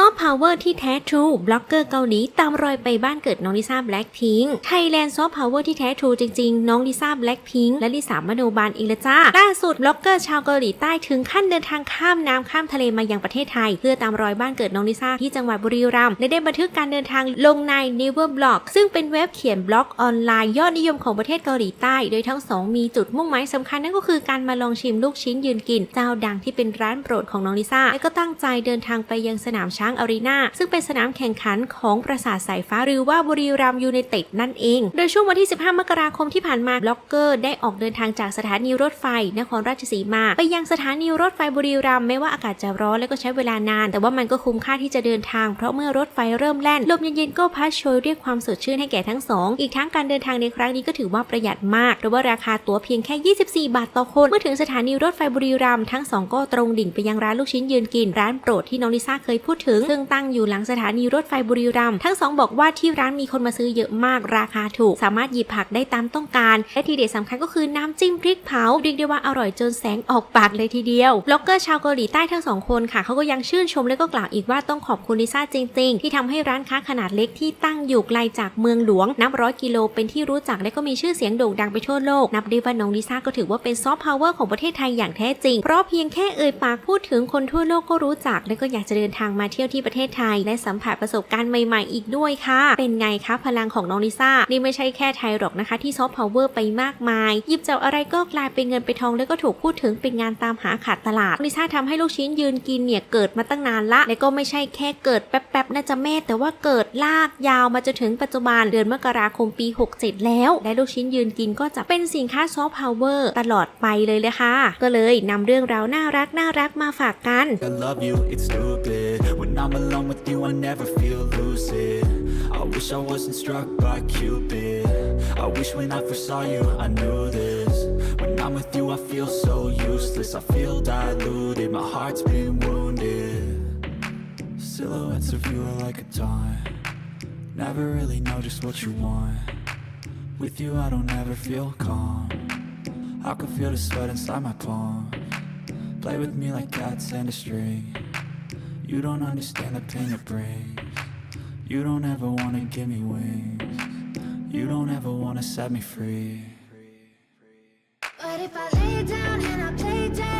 ซอฟต์พาวเวอร์ที่แท้ทรูบล็อกเกอร์เกาหลีตามรอยไปบ้านเกิดน้องลิซ่าแบล็คพิงค์ไทยแลนด์ซอฟต์พาวเวอร์ที่แท้ทรูจริงๆ น้องลิซ่าแบล็คพิงค์และลิสามโนบาลอีกและจ้าล่าสุดบล็อกเกอร์ชาวเกาหลีใต้ถึงขั้นเดินทางข้ามน้ำข้ามทะเลมายังประเทศไทย เพื่อตามรอยบ้านเกิดน้องลิซ่าที่จังหวัดบุรีรัมย์และได้บันทึกการเดินทางลงใน Never Blog ซึ่งเป็นเว็บเขียนบล็อกออนไลน์ยอดนิยมของประเทศเกาหลีใต้ โดยทั้งสองมีจุดมุ่งหมายสำคัญนั่นก็คือการมาลองชิมลูกชิ้นยืนกิน เจ้าดังที่เป็นร้านโปรดของน้องลิซ่าและก็ตั้งใจเดินทางไปยังสนามช้างอารีนาซึ่งเป็นสนามแข่งขันของปราสาทสายฟ้าหรือว่าบุรีรัมยูไนเต็ดนั่นเอง โดยช่วงวันที่ 15 มกราคมที่ผ่านมาบล็อกเกอร์ ได้ออกเดินทางจากสถานีรถไฟนครราชสีมา ไปยังสถานีรถไฟบุรีรัมย์แม้ว่าอากาศจะร้อนและก็ใช้เวลานาน แต่ว่ามันก็คุ้มค่าที่จะเดินทางเพราะเมื่อรถไฟเริ่มแล่นลมเย็นๆก็พัดโชยด้วยกความสดชื่นให้แก่ทั้งสองอีกทั้งการเดินทางในครั้งนี้ก็ถือว่าประหยัดมากเพราะว่าราคาตั๋วเพียงแค่ 24 บาทต่อคนเมื่อถึงสถานีรถไฟบุรีรัมย์ทั้งสองก็ตรงดิ่งไปยังร้านลูกชิ้นยืนกินร้านโปรดที่น้องลิซ่าเคยพูดถึงซึ่งตั้งอยู่หลังสถานีรถไฟบุรีรัมย์ทั้งสองบอกว่าที่ร้านมีคนมาซื้อเยอะมากราคาถูก สามารถหยิบผักได้ตามต้องการ และทีเด็ดสำคัญก็คือน้ำจิ้มพริกเผาเรียกได้ว่าอร่อยจนแสงออกปากเลยทีเดียวบล็อกเกอร์ชาวเกาหลีใต้ทั้งสองคนค่ะเขาก็ยังชื่นชมและก็กล่าวอีกว่าต้องขอบคุณลิซ่าจริง ๆ ที่ทำให้ร้านค้าขนาดเล็กที่ตั้งอยู่ไกลจากเมืองหลวง นับร้อยกิโลเป็นที่รู้จักและก็มีชื่อเสียงโด่งดังไปทั่วโลก นับได้ว่าน้องลิซ่าก็ถือว่าเป็นซอฟต์พาวเวอร์ของประเทศไทยอย่างแท้จริง เพราะเพียงแค่เอ่ยปากพูดถึงคนทั่วโลกก็รู้จัก และก็อยากจะเดินทางมาที่ยวที่ประเทศไทย และสัมผัสประสบการณ์ใหม่ๆอีกด้วยค่ะ เป็นไงคะพลังของน้องลิซ่า นี่ไม่ใช่แค่ไทยหรอกนะคะ ที่ซอฟต์พาวเวอร์ไปมากมาย หยิบจับอะไรก็กลายเป็นเงินไปทองแล้วก็ถูกพูดถึงเป็นงานตามหาขาดตลาดลิซ่าทำให้ลูกชิ้นยืนกินเนี่ยเกิดมาตั้งนานละ และก็ไม่ใช่แค่เกิดแป๊บๆน่าจะแม่แต่ว่าเกิดลากยาวมาจนถึงปัจจุบันเดือนมกราคมปี 67 แล้ว และลูกชิ้นยืนกินก็จะเป็นสินค้าซอฟต์พาวเวอร์ตลอดไปเลยเลยค่ะ ก็เลยนำเรื่องราวน่ารักน่ารักมาฝากกัน I love you, it's stupid When I'm alone with you, I never feel lucid. I wish I wasn't struck by Cupid. I wish when I first saw you, I knew this. When I'm with you, I feel so useless. I feel diluted, my heart's been wounded. Silhouettes of you are like a taunt Never really know just what you want. With you, I don't ever feel calm. I can feel the sweat inside my palm. Play with me like cats and a string You don't understand the pain it brings. You don't ever wanna give me wings. You don't ever wanna set me free. But if I lay down and I play dead